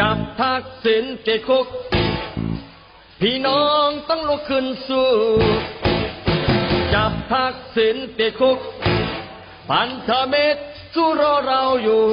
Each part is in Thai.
จับทักษิณติดคุก พี่น้องต้องลุกขึ้นสู้ จับทักษิณติดคุก พันธมิตรสู้รอเราอยู่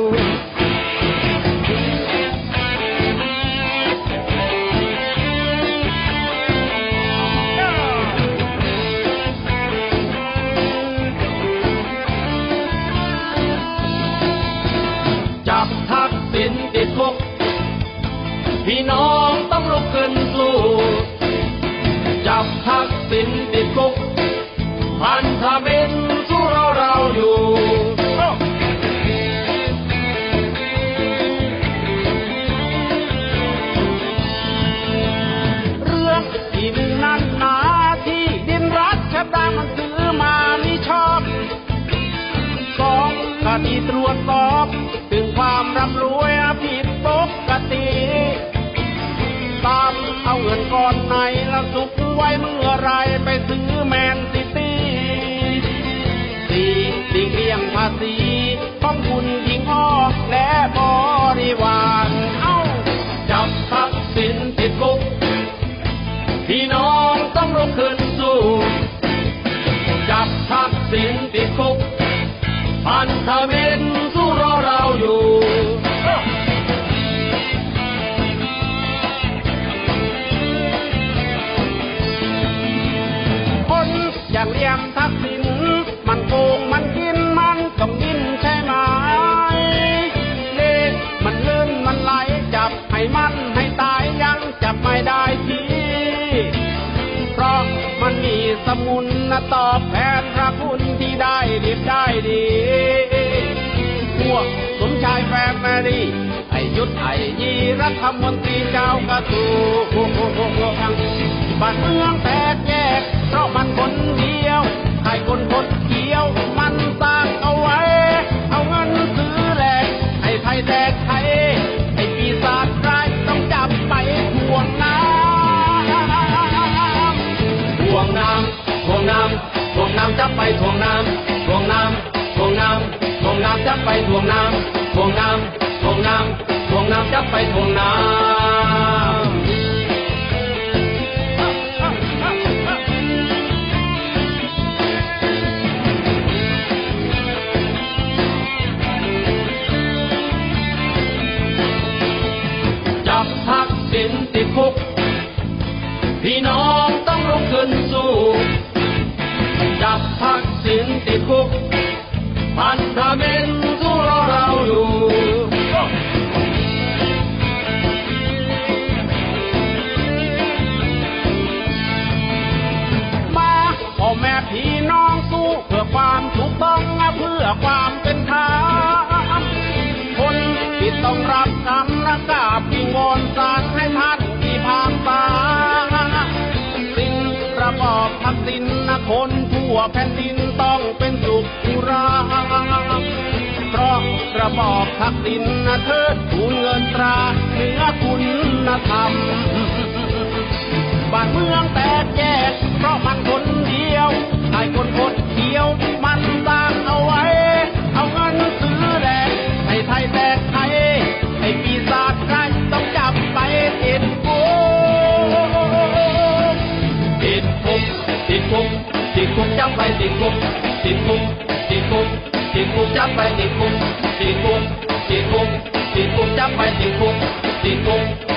น้องต้องลุกขึ้นสู้จับทักษิณติดคุกพันธมิตรสู้เราเราอยู่เรื่องที่หนึ่งนั้นหนาที่ดินรัชดามันซื้อมานี่ชอบสองคดีตรวจสอบ ถึงความร่ำรวยผิ ก่อนไหนละสุกไว้เมื่อไรไปซื้อแมนซิตี้สีสีเลี่ยงภาษี เลี่ยมทักษิณมันโกงมันกินมันต้องกินใช่ไหมเลขมันลื่นมันไหลจับให้มันให้ตายยังจับไม่ได้ทีเพราะมันมีสมุนนะตอบแทนพระคุณที่ได้ดีได้ดีพวกสมชายแฟมิลี่ไอยุทธไอยีรัฐมนตรีเจ้ากระทรวงบ้านเมืองแตก ราะมันคนเดียวใครคนคนเดียว มันสร้างเอาไว้ เอาเงินซื้อแหลกให้ไทยแตกไทยไอปีศาจร้ายต้องจับไปทวงน้ำทวงน้ำทวงน้ำทวงน้ำจับไปทวงน้ำทวงน้ำทวงน้ำทวงน้ำจับไปทวงน้ำทวงน้ำทวงน้ำทวงน้ำจับไปทวงน้ำ น้องต้องลุกขึ้นสู้ จับทักษิณติดคุก พันธมิตรสู้รอเราอยู่มาพ่อแม่พี่น้องสู้เพื่อความถูกต้องเพื่อความเป็นธรรมคนที่ต้องรับกรรมและกรา คนทั่วแผ่นดินต้องเป็นสุขอุรา เพราะระบอกทักดินนะเทิดทูนเงินตราเหนือคุณธรรม บ้านเมืองแตกแยกเพราะมันคนเดียวใครคนคน จับไปติดคุกติดคุกติดคุกติดคุกจับไปติดคุกติดคุก